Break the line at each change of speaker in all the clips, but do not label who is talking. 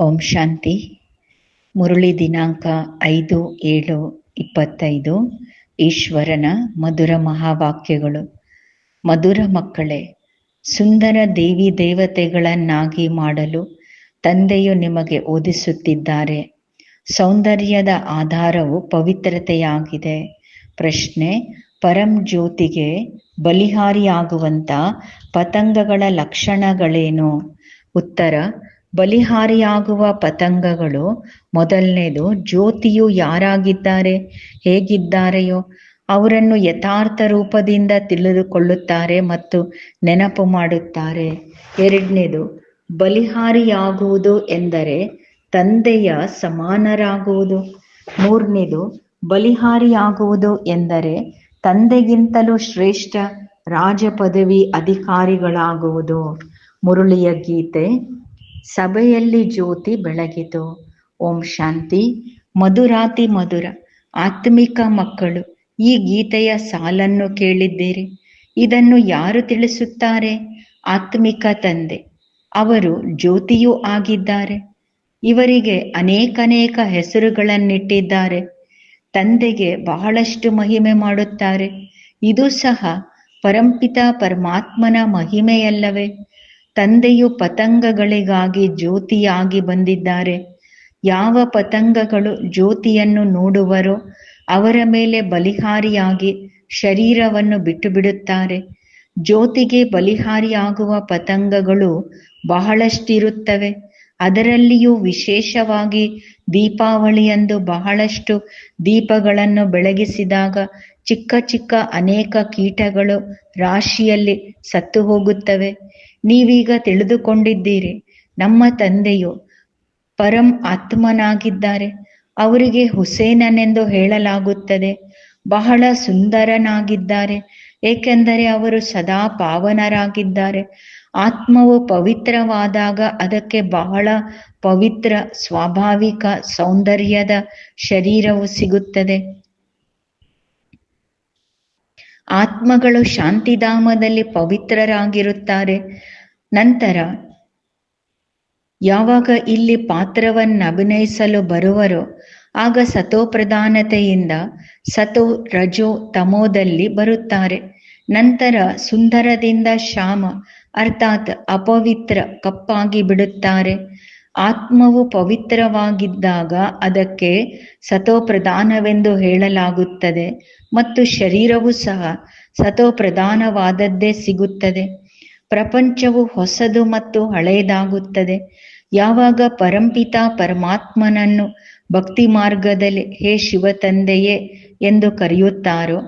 ಓಂ ಶಾಂತಿ. ಮುರುಳಿ ದಿನಾಂಕ ಐದು ಏಳು ಇಪ್ಪತ್ತೈದು. ಈಶ್ವರನ ಮಧುರ ಮಹಾವಾಕ್ಯಗಳು. ಮಧುರ ಮಕ್ಕಳೇ, ಸುಂದರ ದೇವಿ ದೇವತೆಗಳನ್ನಾಗಿ ಮಾಡಲು ತಂದೆಯು ನಿಮಗೆ ಓದಿಸುತ್ತಿದ್ದಾರೆ. ಸೌಂದರ್ಯದ ಆಧಾರವು ಪವಿತ್ರತೆಯಾಗಿದೆ. ಪ್ರಶ್ನೆ, ಪರಂ ಜ್ಯೋತಿಗೆ ಬಲಿಹಾರಿಯಾಗುವಂಥ ಪತಂಗಗಳ ಲಕ್ಷಣಗಳೇನು? ಉತ್ತರ ಬಲಿಹಾರಿಯಾಗುವ ಪತಂಗಗಳು. ಮೊದಲನೇದು, ಜ್ಯೋತಿಯು ಯಾರಾಗಿದ್ದಾರೆ? ಹೇಗಿದ್ದಾರೆಯೋ? ಅವರನ್ನು ಯಥಾರ್ಥ ರೂಪದಿಂದ ತಿಳಿದುಕೊಳ್ಳುತ್ತಾರೆ ಮತ್ತು ನೆನಪು ಮಾಡುತ್ತಾರೆ. ಎರಡನೇದು, ಬಲಿಹಾರಿಯಾಗುವುದು ಎಂದರೆ ತಂದೆಯ ಸಮಾನರಾಗುವುದು. ಮೂರನೇದು, ಬಲಿಹಾರಿಯಾಗುವುದು ಎಂದರೆ ತಂದೆಗಿಂತಲೂ ಶ್ರೇಷ್ಠ ರಾಜ ಪದವಿ ಅಧಿಕಾರಿಗಳಾಗುವುದು. ಮುರುಳಿಯ ಗೀತೆ ಸಭೆಯಲ್ಲಿ ಜ್ಯೋತಿ ಬೆಳಗಿತು. ಓಂ ಶಾಂತಿ. ಮಧುರಾತಿ ಮಧುರ. ಆತ್ಮಿಕ ಮಕ್ಕಳು, ಈ ಗೀತೆಯ ಸಾಲನ್ನು ಕೇಳಿದ್ದೀರಿ. ಇದನ್ನು ಯಾರು ತಿಳಿಸುತ್ತಾರೆ? ಆತ್ಮಿಕ ತಂದೆ. ಅವರು ಜ್ಯೋತಿಯೂ ಆಗಿದ್ದಾರೆ. ಇವರಿಗೆ ಅನೇಕನೇಕ ಹೆಸರುಗಳನ್ನಿಟ್ಟಿದ್ದಾರೆ. ತಂದೆಗೆ ಬಹಳಷ್ಟು ಮಹಿಮೆ ಮಾಡುತ್ತಾರೆ. ಇದು ಸಹ ಪರಂಪಿತ ಪರಮಾತ್ಮನ ಮಹಿಮೆಯಲ್ಲವೇ. ತಂದೆಯು ಪತಂಗಗಳಿಗಾಗಿ ಜ್ಯೋತಿಯಾಗಿ ಬಂದಿದ್ದಾರೆ. ಯಾವ ಪತಂಗಗಳು ಜ್ಯೋತಿಯನ್ನು ನೋಡುವರೋ ಅವರ ಮೇಲೆ ಬಲಿಹಾರಿಯಾಗಿ ಶರೀರವನ್ನು ಬಿಟ್ಟು ಬಿಡುತ್ತಾರೆ ಜ್ಯೋತಿಗೆ ಬಲಿಹಾರಿಯಾಗುವ ಪತಂಗಗಳು ಬಹಳಷ್ಟಿರುತ್ತವೆ. ಅದರಲ್ಲಿಯೂ ವಿಶೇಷವಾಗಿ ದೀಪಾವಳಿಯಂದು ಬಹಳಷ್ಟು ದೀಪಗಳನ್ನು ಬೆಳಗಿಸಿದಾಗ ಚಿಕ್ಕ ಚಿಕ್ಕ ಅನೇಕ ಕೀಟಗಳು ರಾಶಿಯಲ್ಲಿ ಸತ್ತು ಹೋಗುತ್ತವೆ. ನೀವೀಗ ತಿಳಿದುಕೊಂಡಿದ್ದೀರಿ, ನಮ್ಮ ತಂದೆಯು ಪರಂ ಆತ್ಮನಾಗಿದ್ದಾರೆ. ಅವರಿಗೆ ಹುಸೇನನೆಂದು ಹೇಳಲಾಗುತ್ತದೆ. ಬಹಳ ಸುಂದರನಾಗಿದ್ದಾರೆ. ಏಕೆಂದರೆ ಅವರು ಸದಾ ಪಾವನರಾಗಿದ್ದಾರೆ. ಆತ್ಮವು ಪವಿತ್ರವಾದಾಗ ಅದಕ್ಕೆ ಬಹಳ ಪವಿತ್ರ, ಸ್ವಾಭಾವಿಕ, ಸೌಂದರ್ಯದ ಶರೀರವು ಸಿಗುತ್ತದೆ. ಆತ್ಮಗಳು ಶಾಂತಿಧಾಮದಲ್ಲಿ ಪವಿತ್ರರಾಗಿರುತ್ತಾರೆ. ನಂತರ, ಯಾವಾಗ ಇಲ್ಲಿ ಪಾತ್ರವನ್ನು ಅಭಿನಯಿಸಲು ಬರುವರೋ, ಆಗ ಸತೋಪ್ರಧಾನತೆಯಿಂದ ಸತೋ ರಜೋ ತಮೋದಲ್ಲಿ ಬರುತ್ತಾರೆ. ನಂತರ ಸುಂದರದಿಂದ ಶಾಮ ಅರ್ಥಾತ್ ಅಪವಿತ್ರ ಕಪ್ಪಾಗಿ ಬಿಡುತ್ತಾರೆ. ಆತ್ಮವು ಪವಿತ್ರವಾಗಿದ್ದಾಗ ಅದಕ್ಕೆ ಸತೋಪ್ರಧಾನವೆಂದು ಹೇಳಲಾಗುತ್ತದೆ ಮತ್ತು ಶರೀರವು ಸಹ ಸತೋಪ್ರಧಾನವಾದದ್ದೇ ಸಿಗುತ್ತದೆ. ಪ್ರಪಂಚವು ಹೊಸದು ಮತ್ತು ಹಳೆಯದಾಗುತ್ತದೆ. ಯಾವಾಗ ಪರಂಪಿತ ಪರಮಾತ್ಮನನ್ನು ಭಕ್ತಿ ಮಾರ್ಗದಲ್ಲಿ, ಹೇ ಶಿವ ತಂದೆಯೇ ಎಂದು ಕರೆಯುತ್ತಾರೋ,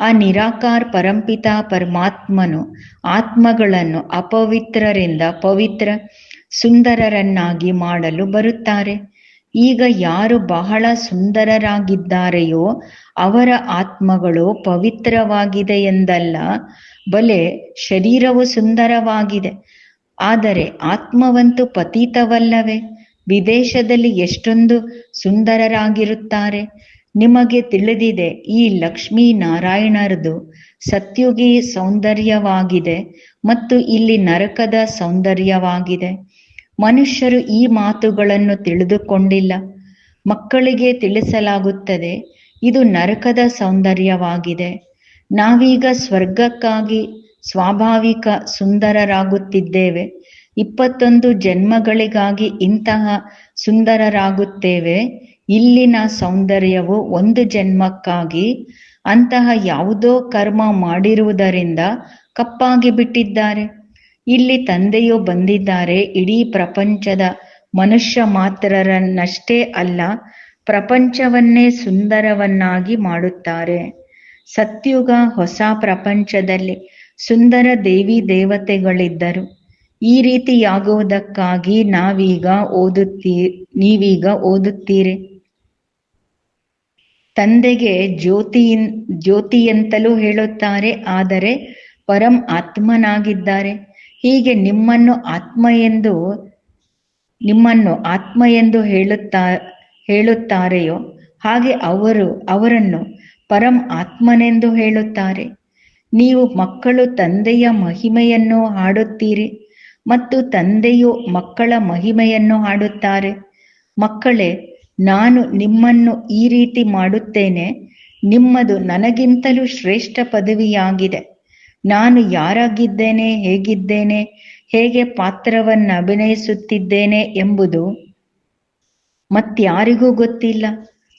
ಆ ನಿರಾಕಾರ ಪರಂಪಿತ ಪರಮಾತ್ಮನು ಆತ್ಮಗಳನ್ನು ಅಪವಿತ್ರರಿಂದ ಪವಿತ್ರ ಸುಂದರರನ್ನಾಗಿ ಮಾಡಲು ಬರುತ್ತಾರೆ. ಈಗ ಯಾರು ಬಹಳ ಸುಂದರರಾಗಿದ್ದಾರೆಯೋ ಅವರ ಆತ್ಮಗಳು ಪವಿತ್ರವಾಗಿದೆ ಎಂದಲ್ಲ, ಬಲೆ ಶರೀರವು ಸುಂದರವಾಗಿದೆ. ಆದರೆ ಆತ್ಮವಂತೂ ಪತೀತವಲ್ಲವೇ? ವಿದೇಶದಲ್ಲಿ ಎಷ್ಟೊಂದು ಸುಂದರರಾಗಿರುತ್ತಾರೆ. ನಿಮಗೆ ತಿಳಿದಿದೆ, ಈ ಲಕ್ಷ್ಮೀ ನಾರಾಯಣರದು ಸತ್ಯುಗಿ ಸೌಂದರ್ಯವಾಗಿದೆ ಮತ್ತು ಇಲ್ಲಿ ನರಕದ ಸೌಂದರ್ಯವಾಗಿದೆ. ಮನುಷ್ಯರು ಈ ಮಾತುಗಳನ್ನು ತಿಳಿದುಕೊಂಡಿಲ್ಲ. ಮಕ್ಕಳಿಗೆ ತಿಳಿಸಲಾಗುತ್ತದೆ ಇದು ನರಕದ ಸೌಂದರ್ಯವಾಗಿದೆ. ನಾವೀಗ ಸ್ವರ್ಗಕ್ಕಾಗಿ ಸ್ವಾಭಾವಿಕ ಸುಂದರರಾಗುತ್ತಿದ್ದೇವೆ. ಇಪ್ಪತ್ತೊಂದು ಜನ್ಮಗಳಿಗಾಗಿ ಇಂತಹ ಸುಂದರರಾಗುತ್ತೇವೆ. ಇಲ್ಲಿನ ಸೌಂದರ್ಯವು ಒಂದು ಜನ್ಮಕ್ಕಾಗಿ ಅಂತಹ ಯಾವುದೋ ಕರ್ಮ ಮಾಡಿರುವುದರಿಂದ ಕಪ್ಪಾಗಿ ಬಿಟ್ಟಿದ್ದಾರೆ. ಇಲ್ಲಿ ತಂದೆಯು ಬಂದಿದ್ದಾರೆ. ಇಡೀ ಪ್ರಪಂಚದ ಮನುಷ್ಯ ಮಾತ್ರರನ್ನಷ್ಟೇ ಅಲ್ಲ ಪ್ರಪಂಚವನ್ನೇ ಸುಂದರವನ್ನಾಗಿ ಮಾಡುತ್ತಾರೆ. ಸತ್ಯುಗ ಹೊಸ ಪ್ರಪಂಚದಲ್ಲಿ ಸುಂದರ ದೇವಿ ದೇವತೆಗಳಿದ್ದರು. ಈ ರೀತಿಯಾಗುವುದಕ್ಕಾಗಿ ನಾವೀಗ ಓದುತ್ತೀ, ನೀವೀಗ ಓದುತ್ತೀರಿ. ತಂದೆಗೆ ಜ್ಯೋತಿ ಜ್ಯೋತಿಯಂತಲೂ ಹೇಳುತ್ತಾರೆ, ಆದರೆ ಪರಂ ಆತ್ಮನಾಗಿದ್ದಾರೆ. ಹೀಗೆ ನಿಮ್ಮನ್ನು ಆತ್ಮ ಎಂದು, ನಿಮ್ಮನ್ನು ಆತ್ಮ ಎಂದು ಹೇಳುತ್ತಾ ಹೇಳುತ್ತಾರೆಯೋ? ಹಾಗೆ ಅವರು ಅವರನ್ನು ಪರಂ ಆತ್ಮನೆಂದು ಹೇಳುತ್ತಾರೆ. ನೀವು ಮಕ್ಕಳು ತಂದೆಯ ಮಹಿಮೆಯನ್ನು ಹಾಡುತ್ತೀರಿ ಮತ್ತು ತಂದೆಯು ಮಕ್ಕಳ ಮಹಿಮೆಯನ್ನು ಹಾಡುತ್ತಾರೆ. ಮಕ್ಕಳೇ, ನಾನು ನಿಮ್ಮನ್ನು ಈ ರೀತಿ ಮಾಡುತ್ತೇನೆ, ನಿಮ್ಮದು ನನಗಿಂತಲೂ ಶ್ರೇಷ್ಠ ಪದವಿಯಾಗಿದೆ. ನಾನು ಯಾರಾಗಿದ್ದೇನೆ, ಹೇಗಿದ್ದೇನೆ, ಹೇಗೆ ಪಾತ್ರವನ್ನು ಅಭಿನಯಿಸುತ್ತಿದ್ದೇನೆ ಎಂಬುದು ಮತ್ಯಾರಿಗೂ ಗೊತ್ತಿಲ್ಲ.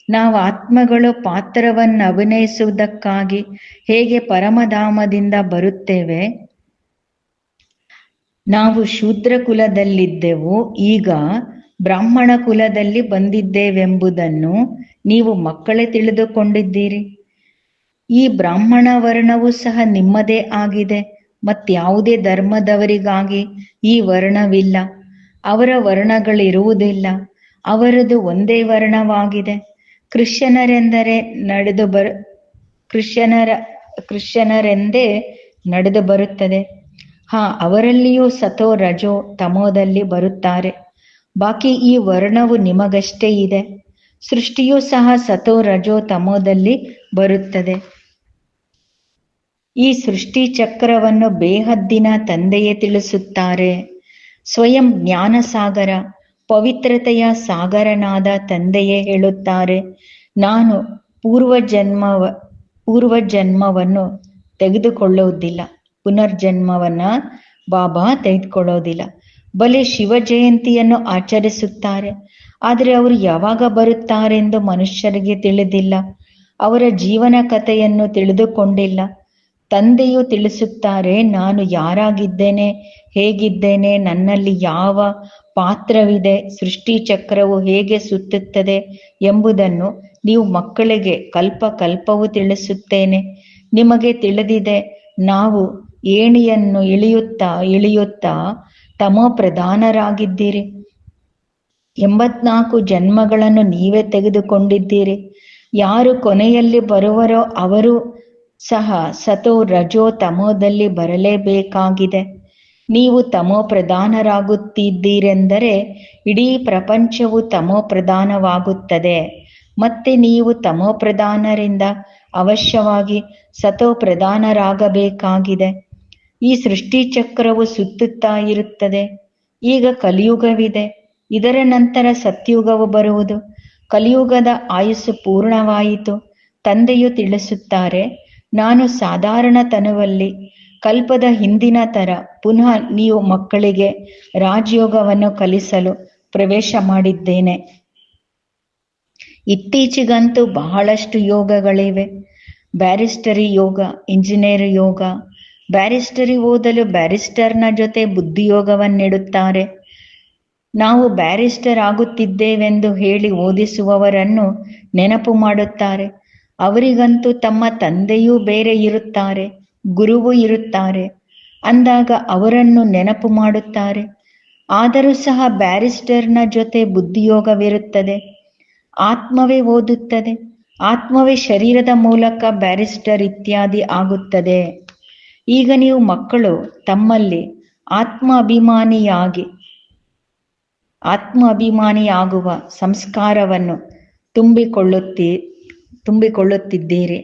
ನಾವು ಆತ್ಮಗಳು ಪಾತ್ರವನ್ನು ಅಭಿನಯಿಸುವುದಕ್ಕಾಗಿ ಹೇಗೆ ಪರಮಧಾಮದಿಂದ ಬರುತ್ತೇವೆ? ನಾವು ಶೂದ್ರ ಕುಲದಲ್ಲಿದ್ದೆವು, ಈಗ ಬ್ರಾಹ್ಮಣ ಕುಲದಲ್ಲಿ ಬಂದಿದ್ದೇವೆಂಬುದನ್ನು ನೀವು ಮಕ್ಕಳೇ ತಿಳಿದುಕೊಂಡಿದ್ದೀರಿ. ಈ ಬ್ರಾಹ್ಮಣ ವರ್ಣವು ಸಹ ನಿಮ್ಮದೇ ಆಗಿದೆ ಮತ್ಯಾವುದೇ ಧರ್ಮದವರಿಗಾಗಿ ಈ ವರ್ಣವಿಲ್ಲ. ಅವರ ವರ್ಣಗಳಿರುವುದಿಲ್ಲ. ಅವರದು ಒಂದೇ ವರ್ಣವಾಗಿದೆ. ಕ್ರಿಶ್ಚಿಯನರೆಂದರೆ ನಡೆದು ಬರ ಕ್ರಿಶ್ಚಿಯನರ ಕ್ರಿಶ್ಚಿಯನರೆಂದೇ ನಡೆದು ಬರುತ್ತದೆ. ಹಾ, ಅವರಲ್ಲಿಯೂ ಸತೋ ರಜೋ ತಮೋದಲ್ಲಿ ಬರುತ್ತಾರೆ. ಬಾಕಿ ಈ ವರ್ಣವು ನಿಮಗಷ್ಟೇ ಇದೆ. ಸೃಷ್ಟಿಯೂ ಸಹ ಸತೋ ರಜೋ ತಮೋದಲ್ಲಿ ಬರುತ್ತದೆ. ಈ ಸೃಷ್ಟಿ ಚಕ್ರವನ್ನು ಬೇಹದ್ದಿನ ತಂದೆಯೇ ತಿಳಿಸುತ್ತಾರೆ. ಸ್ವಯಂ ಜ್ಞಾನ ಸಾಗರ ಪವಿತ್ರತೆಯ ಸಾಗರನಾದ ತಂದೆಯೇ ಹೇಳುತ್ತಾರೆ, ನಾನು ಪೂರ್ವ ಜನ್ಮವ ಪೂರ್ವ ಜನ್ಮವನ್ನು ತೆಗೆದುಕೊಳ್ಳುವುದಿಲ್ಲ, ಪುನರ್ಜನ್ಮವನ್ನ ಬಾಬಾ ತೆಗೆದುಕೊಳ್ಳೋದಿಲ್ಲ ಬಲಿ ಶಿವ ಜಯಂತಿಯನ್ನು ಆಚರಿಸುತ್ತಾರೆ, ಆದರೆ ಅವರು ಯಾವಾಗ ಬರುತ್ತಾರೆಂದು ಮನುಷ್ಯರಿಗೆ ತಿಳಿದಿಲ್ಲ. ಅವರ ಜೀವನ ಕಥೆಯನ್ನು ತಿಳಿದುಕೊಂಡಿಲ್ಲ. ತಂದೆಯು ತಿಳಿಸುತ್ತಾರೆ, ನಾನು ಯಾರಾಗಿದ್ದೇನೆ, ಹೇಗಿದ್ದೇನೆ, ನನ್ನಲ್ಲಿ ಯಾವ ಪಾತ್ರವಿದೆ, ಸೃಷ್ಟಿ ಚಕ್ರವು ಹೇಗೆ ಸುತ್ತುತ್ತದೆ ಎಂಬುದನ್ನು ನೀವು ಮಕ್ಕಳಿಗೆ ಕಲ್ಪ ಕಲ್ಪವು ತಿಳಿಸುತ್ತೇನೆ. ನಿಮಗೆ ತಿಳಿದಿದೆ, ನಾವು ಏಣಿಯನ್ನು ಇಳಿಯುತ್ತಾ ಇಳಿಯುತ್ತಾ ತಮೋ ಪ್ರಧಾನರಾಗಿದ್ದೀರಿ. ಎಂಬತ್ನಾಲ್ಕು ಜನ್ಮಗಳನ್ನು ನೀವೇ ತೆಗೆದುಕೊಂಡಿದ್ದೀರಿ. ಯಾರು ಕೊನೆಯಲ್ಲಿ ಬರುವರೋ ಅವರು ಸಹ ಸತೋ ರಜೋ ತಮೋದಲ್ಲಿ ಬರಲೇಬೇಕಾಗಿದೆ. ನೀವು ತಮೋ ಪ್ರಧಾನರಾಗುತ್ತಿದ್ದೀರೆಂದರೆ ಇಡೀ ಪ್ರಪಂಚವು ತಮೋ ಪ್ರಧಾನವಾಗುತ್ತದೆ. ಮತ್ತೆ ನೀವು ತಮೋ ಪ್ರಧಾನರಿಂದ ಅವಶ್ಯವಾಗಿ ಸತೋ ಪ್ರಧಾನರಾಗಬೇಕಾಗಿದೆ. ಈ ಸೃಷ್ಟಿ ಚಕ್ರವು ಸುತ್ತುತ್ತಾ ಇರುತ್ತದೆ. ಈಗ ಕಲಿಯುಗವಿದೆ. ಇದರ ನಂತರ ಸತ್ಯುಗವು ಬರುವುದು. ಕಲಿಯುಗದ ಆಯುಸ್ಸು ಪೂರ್ಣವಾಯಿತು. ತಂದೆಯು ತಿಳಿಸುತ್ತಾರೆ ನಾನು ಸಾಧಾರಣ ತನುವಲ್ಲಿ ಕಲ್ಪದ ಹಿಂದಿನ ತರ ಪುನಃ ನೀವು ಮಕ್ಕಳಿಗೆ ರಾಜಯೋಗವನ್ನು ಕಲಿಸಲು ಪ್ರವೇಶ ಮಾಡಿದ್ದೇನೆ. ಇತ್ತೀಚೆಗಂತೂ ಬಹಳಷ್ಟು ಯೋಗಗಳಿವೆ. ಬ್ಯಾರಿಸ್ಟರಿ ಯೋಗ, ಇಂಜಿನಿಯರ್ ಯೋಗ, ಬ್ಯಾರಿಸ್ಟರಿ ಓದಲು ಬ್ಯಾರಿಸ್ಟರ್ನ ಜೊತೆ ಬುದ್ಧಿಯೋಗವನ್ನಿಡುತ್ತಾರೆ ನಾವು ಬ್ಯಾರಿಸ್ಟರ್ ಆಗುತ್ತಿದ್ದೇವೆಂದು ಹೇಳಿ ಓದಿಸುವವರನ್ನು ನೆನಪು ಮಾಡುತ್ತಾರೆ. ಅವರಿಗಂತೂ ತಮ್ಮ ತಂದೆಯೂ ಬೇರೆ ಇರುತ್ತಾರೆ, ಗುರುವು ಇರುತ್ತಾರೆ. ಅಂದಾಗ ಅವರನ್ನು ನೆನಪು ಮಾಡುತ್ತಾರೆ. ಆದರೂ ಸಹ ಬ್ಯಾರಿಸ್ಟರ್ನ ಜೊತೆ ಬುದ್ಧಿಯೋಗವಿರುತ್ತದೆ. ಆತ್ಮವೇ ಓದುತ್ತದೆ. ಆತ್ಮವೇ ಶರೀರದ ಮೂಲಕ ಬ್ಯಾರಿಸ್ಟರ್ ಇತ್ಯಾದಿ ಆಗುತ್ತದೆ. ಈಗ ನೀವು ಮಕ್ಕಳು, ತಮ್ಮಲ್ಲಿ ಆತ್ಮ ಅಭಿಮಾನಿಯಾಗಿ ಆತ್ಮ ಅಭಿಮಾನಿಯಾಗುವ ಸಂಸ್ಕಾರವನ್ನು ತುಂಬಿಕೊಳ್ಳುತ್ತಿ ತುಂಬಿಕೊಳ್ಳುತ್ತಿದ್ದೀರಿ.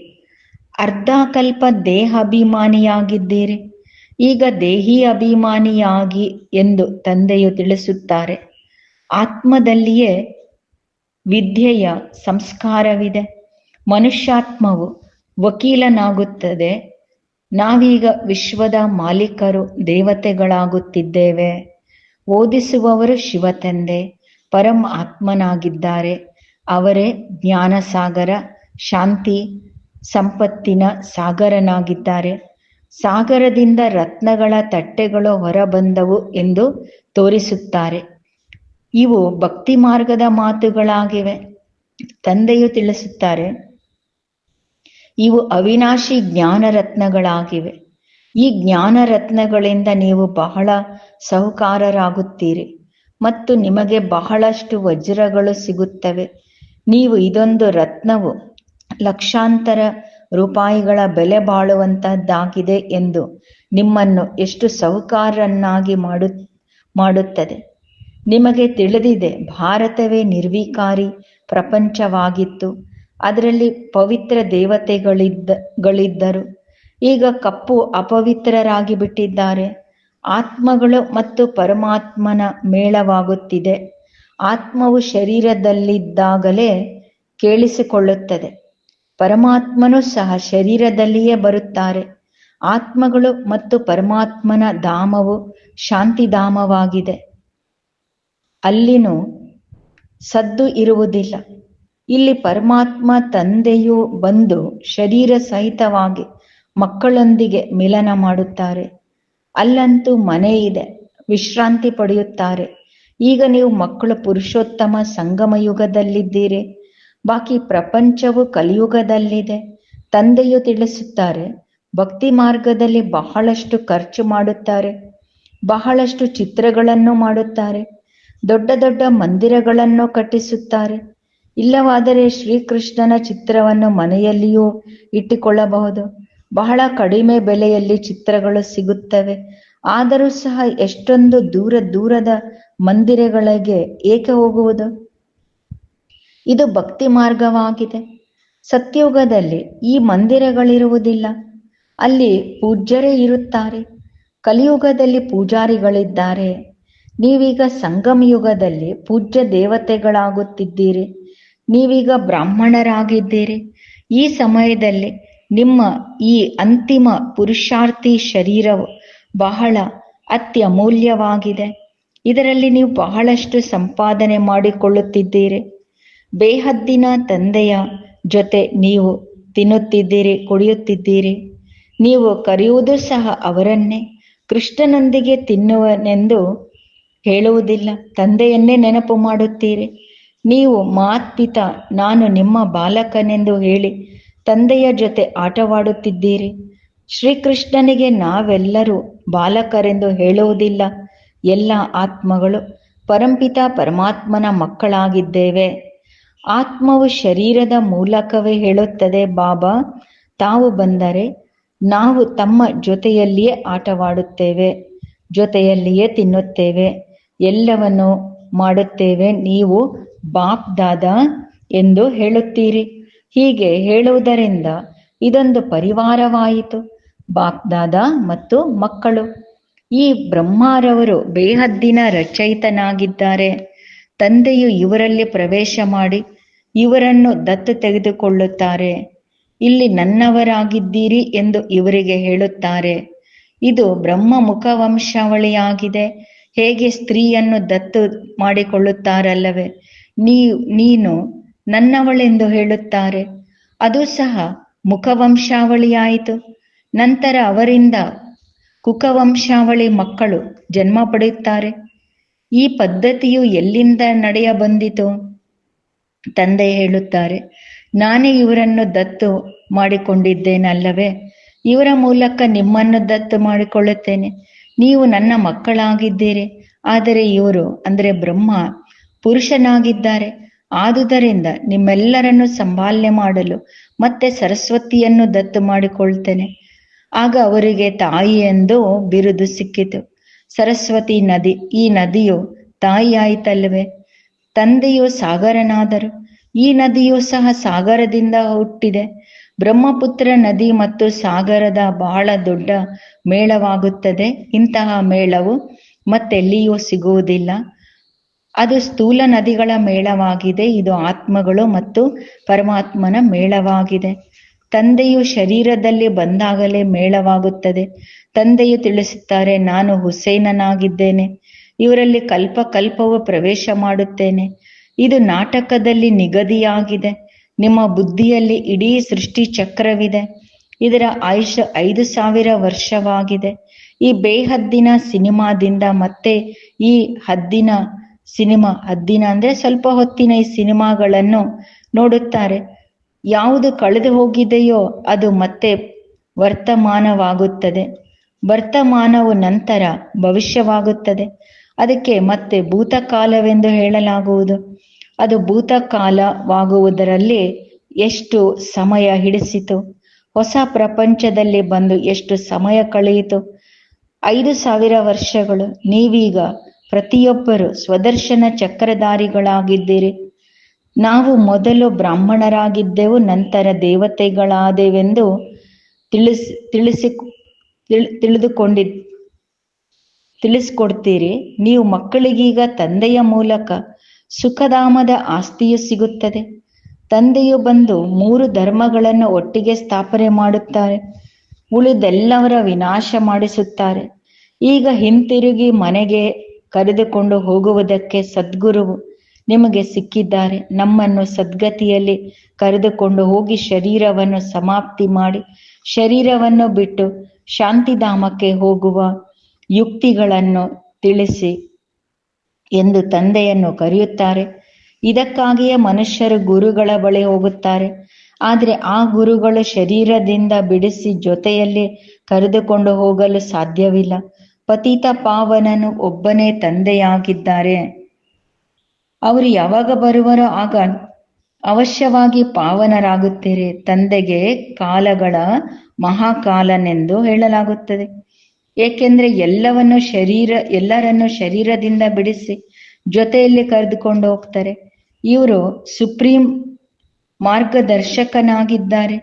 ಅರ್ಧಕಲ್ಪ ದೇಹಾಭಿಮಾನಿಯಾಗಿದ್ದೀರಿ. ಈಗ ದೇಹಿ ಅಭಿಮಾನಿಯಾಗಿ ಎಂದು ತಂದೆಯು ತಿಳಿಸುತ್ತಾರೆ. ಆತ್ಮದಲ್ಲಿಯೇ ವಿದ್ಯೆಯ ಸಂಸ್ಕಾರವಿದೆ. ಮನುಷ್ಯಾತ್ಮವು ವಕೀಲನಾಗುತ್ತದೆ. ನಾವೀಗ ವಿಶ್ವದ ಮಾಲೀಕರು, ದೇವತೆಗಳಾಗುತ್ತಿದ್ದೇವೆ. ಓದಿಸುವವರು ಶಿವತಂದೆ ಪರಂ ಆತ್ಮನಾಗಿದ್ದಾರೆ ಅವರೇ ಜ್ಞಾನ ಸಾಗರ ಶಾಂತಿ, ಸಂಪತ್ತಿನ ಸಾಗರನಾಗಿದ್ದಾರೆ. ಸಾಗರದಿಂದ ರತ್ನಗಳ ತಟ್ಟೆಗಳು ಹೊರಬಂದವು ಎಂದು ತೋರಿಸುತ್ತಾರೆ. ಇವು ಭಕ್ತಿ ಮಾರ್ಗದ ಮಾತುಗಳಾಗಿವೆ, ತಂದೆಯು ತಿಳಿಸುತ್ತಾರೆ. ಇವು ಅವಿನಾಶಿ ಜ್ಞಾನ ರತ್ನಗಳಾಗಿವೆ. ಈ ಜ್ಞಾನ ರತ್ನಗಳಿಂದ ನೀವು ಬಹಳ ಸಹುಕಾರರಾಗುತ್ತೀರಿ ಮತ್ತು ನಿಮಗೆ ಬಹಳಷ್ಟು ವಜ್ರಗಳು ಸಿಗುತ್ತವೆ. ನೀವು ಇದೊಂದು ರತ್ನವು. ಲಕ್ಷಾಂತರ ರೂಪಾಯಿಗಳ ಬೆಲೆ ಬಾಳುವಂತಹದ್ದಾಗಿದೆ ಎಂದು ನಿಮ್ಮನ್ನು ಎಷ್ಟು ಸಹುಕಾರನ್ನಾಗಿ ಮಾಡು, ಮಾಡುತ್ತದೆ. ನಿಮಗೆ ತಿಳಿದಿದೆ, ಭಾರತವೇ ನಿರ್ವಿಕಾರಿ ಪ್ರಪಂಚವಾಗಿತ್ತು. ಅದರಲ್ಲಿ ಪವಿತ್ರ ದೇವತೆಗಳಿದ್ದಗಳಿದ್ದರು ಈಗ ಕಪ್ಪು ಅಪವಿತ್ರರಾಗಿ ಬಿಟ್ಟಿದ್ದಾರೆ ಆತ್ಮಗಳು ಮತ್ತು ಪರಮಾತ್ಮನ ಮೇಳವಾಗುತ್ತಿದೆ. ಆತ್ಮವು ಶರೀರದಲ್ಲಿದ್ದಾಗಲೇ ಕೇಳಿಸಿಕೊಳ್ಳುತ್ತದೆ. ಪರಮಾತ್ಮನು ಸಹ ಶರೀರದಲ್ಲಿಯೇ ಬರುತ್ತಾರೆ. ಆತ್ಮಗಳು ಮತ್ತು ಪರಮಾತ್ಮನ ಧಾಮವು ಶಾಂತಿಧಾಮವಾಗಿದೆ. ಅಲ್ಲಿನೂ ಸದ್ದು ಇರುವುದಿಲ್ಲ. ಇಲ್ಲಿ ಪರಮಾತ್ಮ ತಂದೆಯು ಬಂದು ಶರೀರ ಸಹಿತವಾಗಿ ಮಕ್ಕಳೊಂದಿಗೆ ಮಿಲನ ಮಾಡುತ್ತಾರೆ. ಅಲ್ಲಂತೂ ಮನೆ ಇದೆ, ವಿಶ್ರಾಂತಿ ಪಡೆಯುತ್ತಾರೆ. ಈಗ ನೀವು ಮಕ್ಕಳು ಪುರುಷೋತ್ತಮ ಸಂಗಮ ಯುಗದಲ್ಲಿದ್ದೀರಿ ಬಾಕಿ ಪ್ರಪಂಚವು ಕಲಿಯುಗದಲ್ಲಿದೆ. ತಂದೆಯು ತಿಳಿಸುತ್ತಾರೆ, ಭಕ್ತಿ ಮಾರ್ಗದಲ್ಲಿ ಬಹಳಷ್ಟು ಖರ್ಚು ಮಾಡುತ್ತಾರೆ, ಬಹಳಷ್ಟು ಚಿತ್ರಗಳನ್ನು ಮಾಡುತ್ತಾರೆ, ದೊಡ್ಡ ದೊಡ್ಡ ಮಂದಿರಗಳನ್ನು ಕಟ್ಟಿಸುತ್ತಾರೆ. ಇಲ್ಲವಾದರೆ ಶ್ರೀಕೃಷ್ಣನ ಚಿತ್ರವನ್ನು ಮನೆಯಲ್ಲಿಯೂ ಇಟ್ಟುಕೊಳ್ಳಬಹುದು. ಬಹಳ ಕಡಿಮೆ ಬೆಲೆಯಲ್ಲಿ ಚಿತ್ರಗಳು ಸಿಗುತ್ತವೆ. ಆದರೂ ಸಹ ಎಷ್ಟೊಂದು ದೂರ ದೂರದ ಮಂದಿರಗಳಿಗೆ ಏಕೆ ಹೋಗುವುದು? ಇದು ಭಕ್ತಿ ಮಾರ್ಗವಾಗಿದೆ. ಸತ್ಯುಗದಲ್ಲಿ ಈ ಮಂದಿರಗಳಿರುವುದಿಲ್ಲ. ಅಲ್ಲಿ ಪೂಜ್ಯರೇ ಇರುತ್ತಾರೆ. ಕಲಿಯುಗದಲ್ಲಿ ಪೂಜಾರಿಗಳಿದ್ದಾರೆ. ನೀವೀಗ ಸಂಗಮ ಯುಗದಲ್ಲಿ ಪೂಜ್ಯ ದೇವತೆಗಳಾಗುತ್ತಿದ್ದೀರಿ. ನೀವೀಗ ಬ್ರಾಹ್ಮಣರಾಗಿದ್ದೀರಿ. ಈ ಸಮಯದಲ್ಲಿ ನಿಮ್ಮ ಈ ಅಂತಿಮ ಪುರುಷಾರ್ಥಿ ಶರೀರವು ಬಹಳ ಅತ್ಯಮೂಲ್ಯವಾಗಿದೆ. ಇದರಲ್ಲಿ ನೀವು ಬಹಳಷ್ಟು ಸಂಪಾದನೆ ಮಾಡಿಕೊಳ್ಳುತ್ತಿದ್ದೀರಿ. ಬೇಹದ್ದಿನ ತಂದೆಯ ಜೊತೆ ನೀವು ತಿನ್ನುತ್ತಿದ್ದೀರಿ, ಕುಡಿಯುತ್ತಿದ್ದೀರಿ. ನೀವು ಕರೆಯುವುದು ಸಹ ಅವರನ್ನೇ. ಕೃಷ್ಣನೊಂದಿಗೆ ತಿನ್ನುವನೆಂದು ಹೇಳುವುದಿಲ್ಲ. ತಂದೆಯನ್ನೇ ನೆನಪು ಮಾಡುತ್ತೀರಿ. ನೀವು ಮಾತ್ಪಿತ, ನಾನು ನಿಮ್ಮ ಬಾಲಕನೆಂದು ಹೇಳಿ ತಂದೆಯ ಜೊತೆ ಆಟವಾಡುತ್ತಿದ್ದೀರಿ. ಶ್ರೀಕೃಷ್ಣನಿಗೆ ನಾವೆಲ್ಲರೂ ಬಾಲಕರೆಂದು ಹೇಳುವುದಿಲ್ಲ. ಎಲ್ಲ ಆತ್ಮಗಳು ಪರಂಪಿತ ಪರಮಾತ್ಮನ ಮಕ್ಕಳಾಗಿದ್ದೇವೆ. ಆತ್ಮವು ಶರೀರದ ಮೂಲಕವೇ ಹೇಳುತ್ತದೆ, ಬಾಬಾ, ತಾವು ಬಂದರೆ ನಾವು ತಮ್ಮ ಜೊತೆಯಲ್ಲಿಯೇ ಆಟವಾಡುತ್ತೇವೆ, ಜೊತೆಯಲ್ಲಿಯೇ ತಿನ್ನುತ್ತೇವೆ, ಎಲ್ಲವನ್ನು ಮಾಡುತ್ತೇವೆ, ನೀವು ಬಾಪ್ ದಾದಾ ಎಂದು ಹೇಳುತ್ತೀರಿ. ಹೀಗೆ ಹೇಳುವುದರಿಂದ ಇದೊಂದು ಪರಿವಾರವಾಯಿತು ಬಾಪ್ ದಾದಾ ಮತ್ತು ಮಕ್ಕಳು. ಈ ಬ್ರಹ್ಮಾರವರು ಬೇಹದ್ದಿನ ರಚಯಿತನಾಗಿದ್ದಾರೆ. ತಂದೆಯು ಇವರಲ್ಲಿ ಪ್ರವೇಶ ಮಾಡಿ ಇವರನ್ನು ದತ್ತು ತೆಗೆದುಕೊಳ್ಳುತ್ತಾರೆ. ಇಲ್ಲಿ ನನ್ನವರಾಗಿದ್ದೀರಿ ಎಂದು ಇವರಿಗೆ ಹೇಳುತ್ತಾರೆ. ಇದು ಬ್ರಹ್ಮ ಮುಖವಂಶಾವಳಿಯಾಗಿದೆ ಹೇಗೆ ಸ್ತ್ರೀಯನ್ನು ದತ್ತು ಮಾಡಿಕೊಳ್ಳುತ್ತಾರಲ್ಲವೇ? ನೀ ನೀನು ನನ್ನವಳೆಂದು ಹೇಳುತ್ತಾರೆ. ಅದು ಸಹ ಮುಖವಂಶಾವಳಿಯಾಯಿತು. ನಂತರ ಅವರಿಂದ ಕುಕವಂಶಾವಳಿ ಮಕ್ಕಳು ಜನ್ಮ ಪಡೆಯುತ್ತಾರೆ. ಈ ಪದ್ಧತಿಯು ಎಲ್ಲಿಂದ ನಡೆಯ ಬಂದಿತು ತಂದೆ ಹೇಳುತ್ತಾರೆ, ನಾನೇ ಇವರನ್ನು ದತ್ತು ಮಾಡಿಕೊಂಡಿದ್ದೇನಲ್ಲವೇ? ಇವರ ಮೂಲಕ ನಿಮ್ಮನ್ನು ದತ್ತು ಮಾಡಿಕೊಳ್ಳುತ್ತೇನೆ. ನೀವು ನನ್ನ ಮಕ್ಕಳಾಗಿದ್ದೀರಿ. ಆದರೆ ಇವರು, ಅಂದರೆ ಬ್ರಹ್ಮ, ಪುರುಷನಾಗಿದ್ದಾರೆ. ಆದುದರಿಂದ ನಿಮ್ಮೆಲ್ಲರನ್ನು ಸಂಭಾಲನೆ ಮಾಡಲು ಮತ್ತೆ ಸರಸ್ವತಿಯನ್ನು ದತ್ತು ಮಾಡಿಕೊಳ್ತೇನೆ. ಆಗ ಅವರಿಗೆ ತಾಯಿ ಎಂದು ಬಿರುದು ಸಿಕ್ಕಿತು. ಸರಸ್ವತಿ ನದಿ, ಈ ನದಿಯು ತಾಯಿ ಆಯಿತಲ್ವೇ ತಂದೆಯು ಸಾಗರನಾದರು. ಈ ನದಿಯು ಸಹ ಸಾಗರದಿಂದ ಹುಟ್ಟಿದೆ. ಬ್ರಹ್ಮಪುತ್ರ ನದಿ ಮತ್ತು ಸಾಗರದ ಬಹಳ ದೊಡ್ಡ ಮೇಳವಾಗುತ್ತದೆ. ಇಂತಹ ಮೇಳವು ಮತ್ತೆಲ್ಲಿಯೂ ಸಿಗುವುದಿಲ್ಲ. ಅದು ಸ್ಥೂಲ ನದಿಗಳ ಮೇಳವಾಗಿದೆ. ಇದು ಆತ್ಮಗಳು ಮತ್ತು ಪರಮಾತ್ಮನ ಮೇಳವಾಗಿದೆ. ತಂದೆಯು ಶರೀರದಲ್ಲಿ ಬಂದಾಗಲೇ ಮೇಳವಾಗುತ್ತದೆ. ತಂದೆಯು ತಿಳಿಸುತ್ತಾರೆ, ನಾನು ಹುಸೇನನಾಗಿದ್ದೇನೆ. ಇವರಲ್ಲಿ ಕಲ್ಪ ಕಲ್ಪವು ಪ್ರವೇಶ ಮಾಡುತ್ತೇನೆ. ಇದು ನಾಟಕದಲ್ಲಿ ನಿಗದಿಯಾಗಿದೆ. ನಿಮ್ಮ ಬುದ್ಧಿಯಲ್ಲಿ ಇಡೀ ಸೃಷ್ಟಿ ಚಕ್ರವಿದೆ. ಇದರ ಆಯುಷ ಐದು ಸಾವಿರ ವರ್ಷವಾಗಿದೆ. ಈ ಬೇಹದ್ದಿನ ಸಿನಿಮಾದಿಂದ ಮತ್ತೆ ಈ ಹದ್ದಿನ ಸಿನಿಮಾ, ಹದ್ದಿನ ಅಂದ್ರೆ ಸ್ವಲ್ಪ ಹೊತ್ತಿನ ಈ ಸಿನಿಮಾಗಳನ್ನು ನೋಡುತ್ತಾರೆ. ಯಾವುದು ಕಳೆದು ಹೋಗಿದೆಯೋ ಅದು ಮತ್ತೆ ವರ್ತಮಾನವಾಗುತ್ತದೆ. ವರ್ತಮಾನವು ನಂತರ ಭವಿಷ್ಯವಾಗುತ್ತದೆ. ಅದಕ್ಕೆ ಮತ್ತೆ ಭೂತಕಾಲವೆಂದು ಹೇಳಲಾಗುವುದು. ಅದು ಭೂತಕಾಲವಾಗುವುದರಲ್ಲಿ ಎಷ್ಟು ಸಮಯ ಹಿಡಿಸಿತು. ಹೊಸ ಪ್ರಪಂಚದಲ್ಲಿ ಬಂದು ಎಷ್ಟು ಸಮಯ ಕಳೆಯಿತು. ಐದು ಸಾವಿರ ವರ್ಷಗಳು. ನೀವೀಗ ಪ್ರತಿಯೊಬ್ಬರು ಸ್ವದರ್ಶನ ಚಕ್ರಧಾರಿಗಳಾಗಿದ್ದೀರಿ. ನಾವು ಮೊದಲು ಬ್ರಾಹ್ಮಣರಾಗಿದ್ದೆವು, ನಂತರ ದೇವತೆಗಳಾದೆವೆಂದು ತಿಳಿಸಿ ತಿಳಿಸಿ ತಿಳಿದುಕೊಂಡಿದ್ದ ತಿಳಿದುಕೊಂಡಿದ್ ತಿಳಿಸ್ಕೊಡ್ತೀರಿ. ನೀವು ಮಕ್ಕಳಿಗೀಗ ತಂದೆಯ ಮೂಲಕ ಸುಖಧಾಮದ ಆಸ್ತಿಯು ಸಿಗುತ್ತದೆ. ತಂದೆಯು ಬಂದು ಮೂರು ಧರ್ಮಗಳನ್ನು ಒಟ್ಟಿಗೆ ಸ್ಥಾಪನೆ ಮಾಡುತ್ತಾರೆ. ಉಳಿದೆಲ್ಲವರ ವಿನಾಶ ಮಾಡಿಸುತ್ತಾರೆ. ಈಗ ಹಿಂತಿರುಗಿ ಮನೆಗೆ ಕರೆದುಕೊಂಡು ಹೋಗುವುದಕ್ಕೆ ಸದ್ಗುರುವು ನಿಮಗೆ ಸಿಕ್ಕಿದ್ದಾರೆ. ನಮ್ಮನ್ನು ಸದ್ಗತಿಯಲ್ಲಿ ಕರೆದುಕೊಂಡು ಹೋಗಿ ಶರೀರವನ್ನು ಸಮಾಪ್ತಿ ಮಾಡಿ, ಶರೀರವನ್ನು ಬಿಟ್ಟು ಶಾಂತಿಧಾಮಕ್ಕೆ ಹೋಗುವ ಯುಕ್ತಿಗಳನ್ನು ತಿಳಿಸಿ ಎಂದು ತಂದೆಯನ್ನು ಕರೆಯುತ್ತಾರೆ. ಇದಕ್ಕಾಗಿಯೇ ಮನುಷ್ಯರು ಗುರುಗಳ ಬಳಿ ಹೋಗುತ್ತಾರೆ. ಆದರೆ ಆ ಗುರುಗಳು ಶರೀರದಿಂದ ಬಿಡಿಸಿ ಜೊತೆಯಲ್ಲಿ ಕರೆದುಕೊಂಡು ಹೋಗಲು ಸಾಧ್ಯವಿಲ್ಲ. ಪತಿತ ಪಾವನನು ಒಬ್ಬನೇ ತಂದೆಯಾಗಿದ್ದಾರೆ. ಅವರು ಯಾವಾಗ ಬರುವರೋ ಆಗ ಅವಶ್ಯವಾಗಿ ಪಾವನರಾಗುತ್ತೀರಿ. ತಂದೆಗೆ ಕಾಲಗಳ ಮಹಾಕಾಲನೆಂದು ಹೇಳಲಾಗುತ್ತದೆ. ಏಕೆಂದ್ರೆ ಎಲ್ಲವನ್ನು ಶರೀರ, ಎಲ್ಲರನ್ನು ಶರೀರದಿಂದ ಬಿಡಿಸಿ ಜೊತೆಯಲ್ಲಿ ಕರೆದುಕೊಂಡು ಹೋಗ್ತಾರೆ. ಇವರು ಸುಪ್ರೀಂ ಮಾರ್ಗದರ್ಶಕನಾಗಿದ್ದಾರೆ.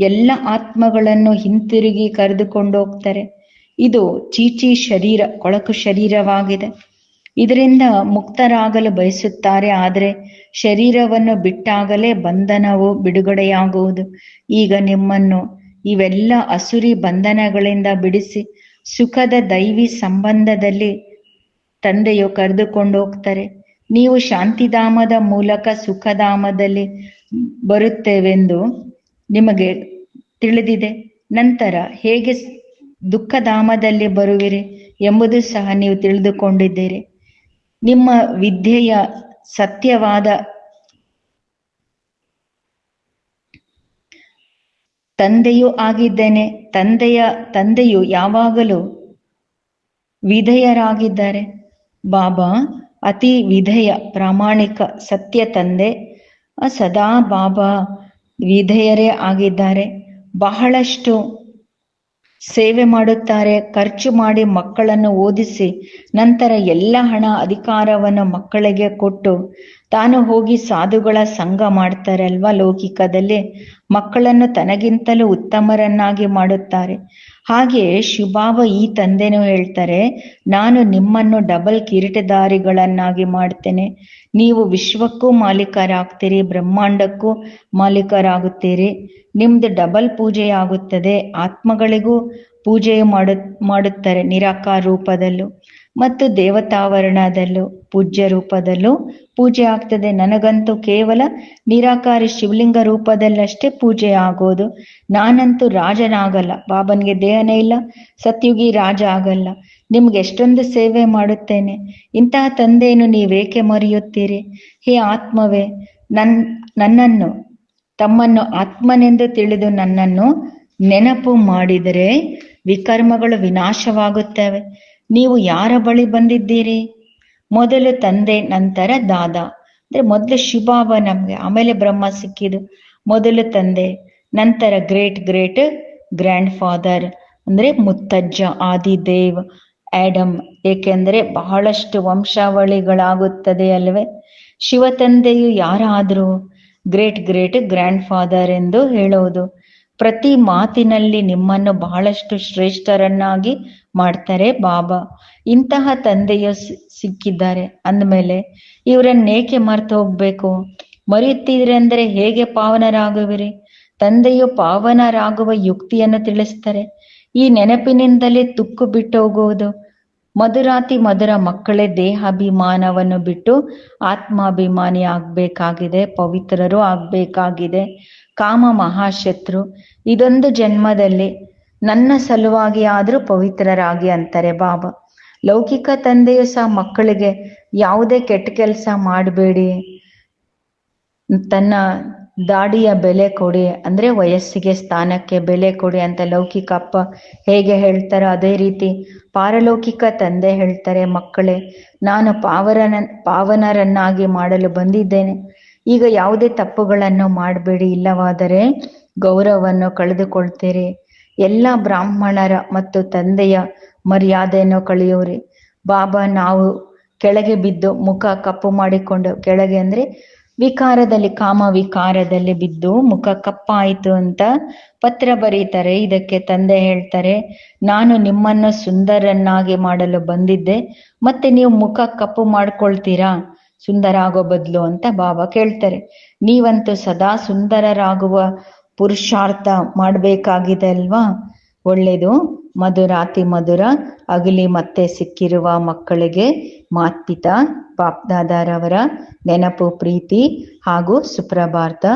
ಎಲ್ಲ ಆತ್ಮಗಳನ್ನು ಹಿಂತಿರುಗಿ ಕರೆದುಕೊಂಡು ಹೋಗ್ತಾರೆ. ಇದು ಚೀಚಿ ಶರೀರ, ಕೊಳಕು ಶರೀರವಾಗಿದೆ. ಇದರಿಂದ ಮುಕ್ತರಾಗಲು ಬಯಸುತ್ತಾರೆ, ಆದರೆ ಶರೀರವನ್ನು ಬಿಟ್ಟಾಗಲೇ ಬಂಧನವು ಬಿಡುಗಡೆಯಾಗುವುದು. ಈಗ ನಿಮ್ಮನ್ನು ಇವೆಲ್ಲ ಅಸುರಿ ಬಂಧನಗಳಿಂದ ಬಿಡಿಸಿ ಸುಖದ ದೈವಿ ಸಂಬಂಧದಲ್ಲಿ ತಂದೆಯು ಕರೆದುಕೊಂಡು ಹೋಗ್ತಾರೆ. ನೀವು ಶಾಂತಿಧಾಮದ ಮೂಲಕ ಸುಖಧಾಮದಲ್ಲಿ ಬರುತ್ತೇವೆಂದು ನಿಮಗೆ ತಿಳಿದಿದೆ. ನಂತರ ಹೇಗೆ ದುಃಖಧಾಮದಲ್ಲಿ ಬರುವಿರಿ ಎಂಬುದು ಸಹ ನೀವು ತಿಳಿದುಕೊಂಡಿದ್ದೀರಿ. ನಿಮ್ಮ ವಿದ್ಯೆಯ ಸತ್ಯವಾದ ತಂದೆಯೂ ಆಗಿದ್ದೇನೆ. ತಂದೆಯ, ತಂದೆಯು ಯಾವಾಗಲೂ ವಿಧೇಯರಾಗಿದ್ದಾರೆ. ಬಾಬಾ, ಅತಿ ವಿಧೇಯ, ಪ್ರಾಮಾಣಿಕ, ಸತ್ಯ ತಂದೆ. ಸದಾ ಬಾಬಾ ವಿಧೇಯರೇ ಆಗಿದ್ದಾರೆ. ಬಹಳಷ್ಟು ಸೇವೆ ಮಾಡುತ್ತಾರೆ, ಖರ್ಚು ಮಾಡಿ ಮಕ್ಕಳನ್ನು ಓದಿಸಿ, ನಂತರ ಎಲ್ಲ ಹಣ ಅಧಿಕಾರವನ್ನು ಮಕ್ಕಳಿಗೆ ಕೊಟ್ಟು, ತಾನು ಹೋಗಿ ಸಾಧುಗಳ ಸಂಘ ಮಾಡ್ತಾರೆ ಅಲ್ವಾ ಲೌಕಿಕದಲ್ಲಿ? ಮಕ್ಕಳನ್ನು ತನಗಿಂತಲೂ ಉತ್ತಮರನ್ನಾಗಿ ಮಾಡುತ್ತಾರೆ. ಹಾಗೆ ಶುಭಾವ ಈ ತಂದೆನೂ ಹೇಳ್ತಾರೆ, ನಾನು ನಿಮ್ಮನ್ನು ಡಬಲ್ ಕಿರೀಟದಾರಿಗಳನ್ನಾಗಿ ಮಾಡ್ತೇನೆ. ನೀವು ವಿಶ್ವಕ್ಕೂ ಮಾಲೀಕರಾಗ್ತೀರಿ, ಬ್ರಹ್ಮಾಂಡಕ್ಕೂ ಮಾಲೀಕರಾಗುತ್ತೀರಿ. ನಿಮ್ದು ಡಬಲ್ ಪೂಜೆ ಆಗುತ್ತದೆ ಆತ್ಮಗಳಿಗೂ ಪೂಜೆ ಮಾಡು, ಮಾಡುತ್ತಾರೆ ನಿರಾಕಾರ ರೂಪದಲ್ಲೂ ಮತ್ತು ದೇವತಾವರಣದಲ್ಲೂ, ಪೂಜ್ಯ ರೂಪದಲ್ಲೂ ಪೂಜೆ ಆಗ್ತದೆ. ನನಗಂತೂ ಕೇವಲ ನಿರಾಕಾರಿ ಶಿವಲಿಂಗ ರೂಪದಲ್ಲಷ್ಟೇ ಪೂಜೆ ಆಗೋದು. ನಾನಂತೂ ರಾಜನಾಗಲ್ಲ. ಬಾಬನ್ಗೆ ದೇಹನೇ ಇಲ್ಲ, ಸತ್ಯುಗಿ ರಾಜ ಆಗಲ್ಲ. ನಿಮ್ಗೆ ಎಷ್ಟೊಂದು ಸೇವೆ ಮಾಡುತ್ತೇನೆ. ಇಂತಹ ತಂದೆಯನ್ನು ನೀವೇಕೆ ಮರೆಯುತ್ತೀರಿ? ಹೇ ಆತ್ಮವೇ, ನನ್, ನನ್ನನ್ನು, ತಮ್ಮನ್ನು ಆತ್ಮನೆಂದು ತಿಳಿದು ನನ್ನನ್ನು ನೆನಪು ಮಾಡಿದರೆ ವಿಕರ್ಮಗಳು ವಿನಾಶವಾಗುತ್ತವೆ. ನೀವು ಯಾರ ಬಳಿ ಬಂದಿದ್ದೀರಿ? ಮೊದಲು ತಂದೆ, ನಂತರ ದಾದ. ಅಂದ್ರೆ ಮೊದಲು ಶಿವಾಬ ನಮ್ಗೆ. ಆಮೇಲೆ ಬ್ರಹ್ಮ ಸಿಕ್ಕಿದು ಮೊದಲು ತಂದೆ, ನಂತರ ಗ್ರೇಟ್ ಗ್ರೇಟ್ ಗ್ರ್ಯಾಂಡ್ ಫಾದರ್ ಅಂದ್ರೆ ಮುತ್ತಜ್ಜ, ಆದಿದೇವ್ ಆಡಮ್ ಏಕೆಂದರೆ ಬಹಳಷ್ಟು ವಂಶಾವಳಿಗಳಾಗುತ್ತದೆ ಅಲ್ವೇ? ಶಿವ ತಂದೆಯು ಯಾರಾದರೂ? ಗ್ರೇಟ್ ಗ್ರೇಟ್ ಗ್ರ್ಯಾಂಡ್ ಫಾದರ್ ಎಂದು ಹೇಳುವುದು ಪ್ರತಿ ಮಾತಿನಲ್ಲಿ ನಿಮ್ಮನ್ನು ಬಹಳಷ್ಟು ಶ್ರೇಷ್ಠರನ್ನಾಗಿ ಮಾಡ್ತಾರೆ ಬಾಬಾ. ಇಂತಹ ತಂದೆಯ ಸಿಕ್ಕಿದ್ದಾರೆ. ಅಂದಮೇಲೆ ಇವರನ್ನೇಕೆ ಮರ್ತು ಹೋಗ್ಬೇಕು? ಮರೆಯುತ್ತಿದ್ರೆ ಅಂದ್ರೆ ಹೇಗೆ ಪಾವನರಾಗುವಿರಿ? ತಂದೆಯು ಪಾವನರಾಗುವ ಯುಕ್ತಿಯನ್ನು ತಿಳಿಸ್ತಾರೆ. ಈ ನೆನಪಿನಿಂದಲೇ ತುಕ್ಕು ಬಿಟ್ಟು ಹೋಗುವುದು. ಮಧುರಾತಿ ಮಧುರ ಮಕ್ಕಳೇ ದೇಹಾಭಿಮಾನವನ್ನು ಬಿಟ್ಟು ಆತ್ಮಾಭಿಮಾನಿ ಆಗ್ಬೇಕಾಗಿದೆ ಪವಿತ್ರರು ಆಗ್ಬೇಕಾಗಿದೆ. ಕಾಮ ಮಹಾಶತ್ರು, ಇದೊಂದು ಜನ್ಮದಲ್ಲಿ ನನ್ನ ಸಲುವಾಗಿ ಆದರೂ ಪವಿತ್ರರಾಗಿ ಅಂತಾರೆ ಬಾಬಾ. ಲೌಕಿಕ ತಂದೆಯು ಸಹ ಮಕ್ಕಳಿಗೆ ಯಾವುದೇ ಕೆಟ್ಟ ಕೆಲಸ ಮಾಡಬೇಡಿ, ತನ್ನ ದಾಡಿಯ ಬೆಲೆ ಕೊಡಿ, ಅಂದ್ರೆ ವಯಸ್ಸಿಗೆ ಸ್ಥಾನಕ್ಕೆ ಬೆಲೆ ಕೊಡಿ ಅಂತ ಲೌಕಿಕ ಅಪ್ಪ ಹೇಗೆ ಹೇಳ್ತಾರೋ ಅದೇ ರೀತಿ ಪಾರಲೌಕಿಕ ತಂದೆ ಹೇಳ್ತಾರೆ, ಮಕ್ಕಳೇ, ನಾನು ಪಾವರನ, ಪಾವನರನ್ನಾಗಿ ಮಾಡಲು ಬಂದಿದ್ದೇನೆ. ಈಗ ಯಾವುದೇ ತಪ್ಪುಗಳನ್ನು ಮಾಡಬೇಡಿ, ಇಲ್ಲವಾದರೆ ಗೌರವವನ್ನು ಕಳೆದುಕೊಳ್ತೀರಿ. ಎಲ್ಲ ಬ್ರಾಹ್ಮಣರ ಮತ್ತು ತಂದೆಯ ಮರ್ಯಾದೆಯನ್ನು ಕಳೆಯುವ್ರಿ. ಬಾಬಾ, ನಾವು ಕೆಳಗೆ ಬಿದ್ದು ಮುಖ ಕಪ್ಪು ಮಾಡಿಕೊಂಡು ಕೆಳಗೆ ಅಂದ್ರೆ ವಿಕಾರದಲ್ಲಿ ಕಾಮ ವಿಕಾರದಲ್ಲಿ ಬಿದ್ದು ಮುಖ ಕಪ್ಪಾಯಿತು ಅಂತ ಪತ್ರ ಬರೀತಾರೆ. ಇದಕ್ಕೆ ತಂದೆ ಹೇಳ್ತಾರೆ, ನಾನು ನಿಮ್ಮನ್ನು ಸುಂದರನ್ನಾಗಿ ಮಾಡಲು ಬಂದಿದ್ದೆ, ಮತ್ತೆ ನೀವು ಮುಖ ಕಪ್ಪು ಮಾಡ್ಕೊಳ್ತೀರಾ? ಸುಂದರ ಆಗೋ ಬದಲು ಅಂತ ಬಾಬಾ ಕೇಳ್ತಾರೆ. ನೀವಂತೂ ಸದಾ ಸುಂದರರಾಗುವ ಪುರುಷಾರ್ಥ ಮಾಡಬೇಕಾಗಿದೆ ಅಲ್ವಾ? ಒಳ್ಳೇದು. ಮಧುರಾತಿ ಮಧುರ, ಅಗಲಿ ಮತ್ತೆ ಸಿಕ್ಕಿರುವ ಮಕ್ಕಳಿಗೆ ಮಾತ್ಪಿತ ಬಾಪ್ದಾದಾರವರ ನೆನಪು, ಪ್ರೀತಿ ಹಾಗೂ ಸುಪ್ರಭಾರ್ತ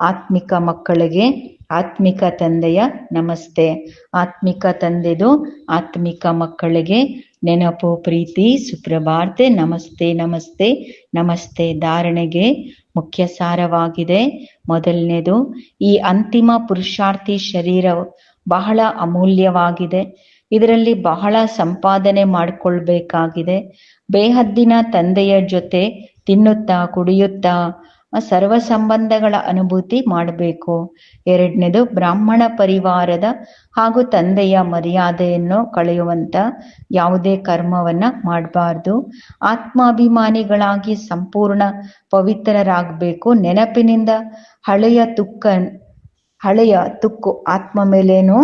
ಆತ್ಮಿಕ ಮಕ್ಕಳಿಗೆ ಆತ್ಮಿಕ ತಂದೆಯ ನಮಸ್ತೆ. ಆತ್ಮಿಕ ತಂದೆದು ಆತ್ಮಿಕ ಮಕ್ಕಳಿಗೆ ನೆನಪು, ಪ್ರೀತಿ, ಸುಪ್ರಭಾರ್ತೆ ನಮಸ್ತೆ ನಮಸ್ತೆ. ನಮಸ್ತೆ ಧಾರಣೆಗೆ ಮುಖ್ಯ ಸಾರವಾಗಿದೆ. ಮೊದಲನೇದು, ಈ ಅಂತಿಮ ಪುರುಷಾರ್ಥಿ ಶರೀರ ಬಹಳ ಅಮೂಲ್ಯವಾಗಿದೆ. ಇದರಲ್ಲಿ ಬಹಳ ಸಂಪಾದನೆ ಮಾಡಿಕೊಳ್ಬೇಕಾಗಿದೆ. ಬೇಹದ್ದಿನ ತಂದೆಯ ಜೊತೆ ತಿನ್ನುತ್ತಾ, ಕುಡಿಯುತ್ತಾ ಸರ್ವ ಸಂಬಂಧಗಳ ಅನುಭೂತಿ ಮಾಡಬೇಕು. ಎರಡನೇದು ಬ್ರಾಹ್ಮಣ ಪರಿವಾರದ ಹಾಗೂ ತಂದೆಯ ಮರ್ಯಾದೆಯನ್ನು ಕಳೆಯುವಂತ ಯಾವುದೇ ಕರ್ಮವನ್ನ ಮಾಡಬಾರ್ದು. ಆತ್ಮಾಭಿಮಾನಿಗಳಾಗಿ ಸಂಪೂರ್ಣ ಪವಿತ್ರರಾಗಬೇಕು. ನೆನಪಿನಿಂದ ಹಳೆಯ ತುಕ್ಕ, ಹಳೆಯ ತುಕ್ಕು ಆತ್ಮ ಮೇಲೇನು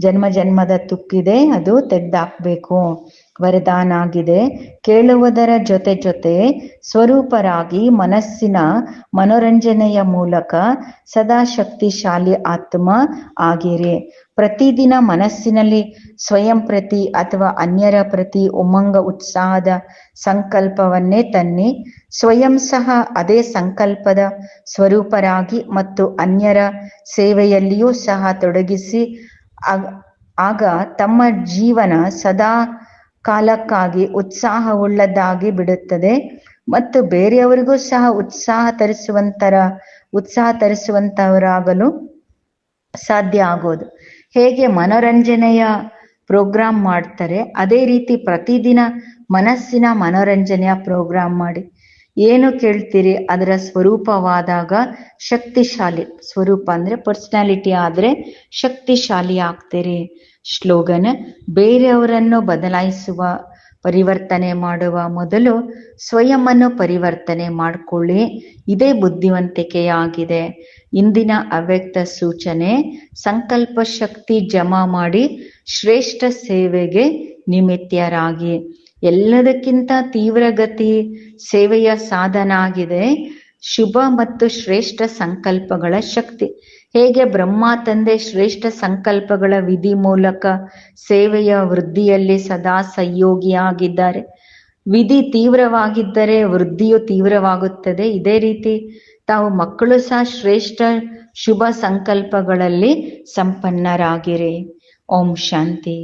ಜನ್ಮ ಜನ್ಮದ ತುಕ್ಕಿದೆ. ಅದು ತೆಗೆದಾಕ್ಬೇಕು. ವರದಾನ ಆಗಿದೆ ಕೇಳುವುದರ ಜೊತೆ ಜೊತೆ ಸ್ವರೂಪರಾಗಿ ಮನಸ್ಸಿನ ಮನೋರಂಜನೆಯ ಮೂಲಕ ಸದಾ ಶಕ್ತಿಶಾಲಿ ಆತ್ಮ ಆಗಿರಿ. ಪ್ರತಿದಿನ ಮನಸ್ಸಿನಲ್ಲಿ ಸ್ವಯಂ ಪ್ರತಿ ಅಥವಾ ಅನ್ಯರ ಪ್ರತಿ ಉಮಂಗ ಉತ್ಸಾಹದ ಸಂಕಲ್ಪವನ್ನೇ ತನ್ನಿ, ಸ್ವಯಂ ಸಹ ಅದೇ ಸಂಕಲ್ಪದ ಸ್ವರೂಪರಾಗಿ ಮತ್ತು ಅನ್ಯರ ಸೇವೆಯಲ್ಲಿಯೂ ಸಹ ತೊಡಗಿಸಿ ಆಗ ತಮ್ಮ ಜೀವನ ಸದಾ ಕಾಲಕ್ಕಾಗಿ ಉತ್ಸಾಹವುಳ್ಳದ್ದಾಗಿ ಬಿಡುತ್ತದೆ. ಮತ್ತು ಬೇರೆಯವರಿಗೂ ಸಹ ಉತ್ಸಾಹ ತರಿಸುವಂತರ, ಉತ್ಸಾಹ ತರಿಸುವಂತವರಾಗಲು ಸಾಧ್ಯ ಆಗೋದು. ಹೇಗೆ ಮನೋರಂಜನೆಯ ಪ್ರೋಗ್ರಾಮ್ ಮಾಡ್ತಾರೆ, ಅದೇ ರೀತಿ ಪ್ರತಿದಿನ ಮನಸ್ಸಿನ ಮನೋರಂಜನೆಯ ಪ್ರೋಗ್ರಾಮ್ ಮಾಡಿ. ಏನು ಕೇಳ್ತೀರಿ? ಅದರ ಸ್ವರೂಪವಾದಾಗ ಶಕ್ತಿಶಾಲಿ, ಸ್ವರೂಪ ಅಂದ್ರೆ ಪರ್ಸನಾಲಿಟಿ ಆದ್ರೆ ಶಕ್ತಿಶಾಲಿ ಆಗ್ತೀರಿ ಶ್ಲೋಗನ್ ಬೇರೆಯವರನ್ನು ಬದಲಾಯಿಸುವ, ಪರಿವರ್ತನೆ ಮಾಡುವ ಮೊದಲು ಸ್ವಯಂವನ್ನು ಪರಿವರ್ತನೆ ಮಾಡಿಕೊಳ್ಳಿ. ಇದೇ ಬುದ್ಧಿವಂತಿಕೆಯಾಗಿದೆ. ಇಂದಿನ ಅವ್ಯಕ್ತ ಸೂಚನೆ, ಸಂಕಲ್ಪ ಶಕ್ತಿ ಜಮಾ ಮಾಡಿ ಶ್ರೇಷ್ಠ ಸೇವೆಗೆ ನಿಮಿತ್ತರಾಗಿ ಎಲ್ಲದಕ್ಕಿಂತ ತೀವ್ರಗತಿ ಸೇವೆಯ ಸಾಧನ ಆಗಿದೆ ಶುಭ ಮತ್ತು ಶ್ರೇಷ್ಠ ಸಂಕಲ್ಪಗಳ ಶಕ್ತಿ. ಹೇಗೆ ಬ್ರಹ್ಮ ತಂದೆ ಶ್ರೇಷ್ಠ ಸಂಕಲ್ಪಗಳ ವಿಧಿ ಮೂಲಕ ಸೇವೆಯ ವೃದ್ಧಿಯಲ್ಲಿ ಸದಾ ಸಹಯೋಗಿಯಾಗಿದ್ದಾರೆ. ವಿಧಿ ತೀವ್ರವಾಗಿದ್ದರೆ ವೃದ್ಧಿಯು ತೀವ್ರವಾಗುತ್ತದೆ. ಇದೇ ರೀತಿ ತಾವು ಮಕ್ಕಳು ಸಹ ಶ್ರೇಷ್ಠ ಶುಭ ಸಂಕಲ್ಪಗಳಲ್ಲಿ ಸಂಪನ್ನರಾಗಿರಿ. ಓಂ ಶಾಂತಿ.